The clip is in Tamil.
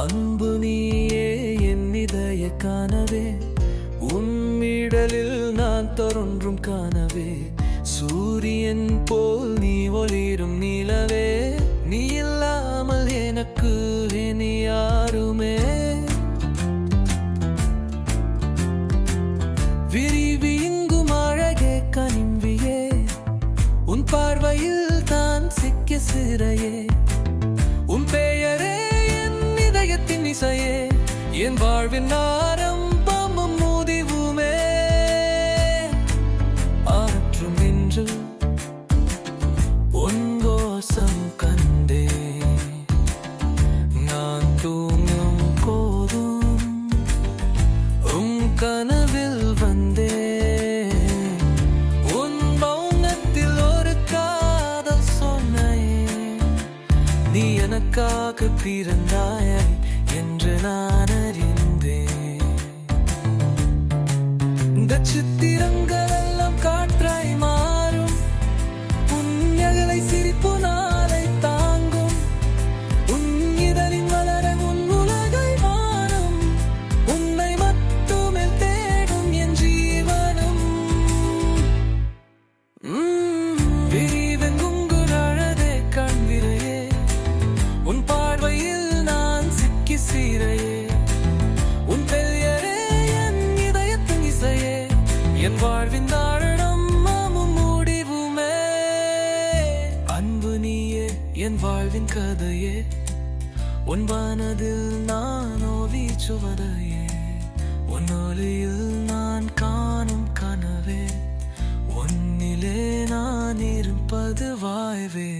அன்பு நீயே என் இதய காணவே. உன்மிடலில் நான் தொடர்ன்றும் காணவே. சூரியன் போல் நீ ஒளிரும் நிலவே. நீ இல்லாமல் எனக்கு இனி யாருமே. விரிவி இங்கும் அழகே கனிம்பியே உன் பார்வையில் தான் சிக்கிய சிறையே. இதயத்தின் இசையே என் வாழ்வின் ஆரம்பமும் முதிவுமே. ஆற்றும் என்று உன் கோசம் கண்டே. நான் தூங்கும் போதும் உன் கனவில் வந்தே. உன் மௌனத்தில் ஒரு காதல் சொன்னையே நீ எனக்காக பிறந்தாய். என்று நான் சீரையே உன் பெரியரே என் இதயத்தின் இசையே என் வாழ்வின் தாழம் மாமும் முடிவுமே. அன்பு நீயே என் வாழ்வின் கதையே உன் வானதில் நான் ஓவி சுவதையே. உன் ஒளியில் நான் காணும் கனவே உன்னிலே நான் இருப்பது வாய்வே.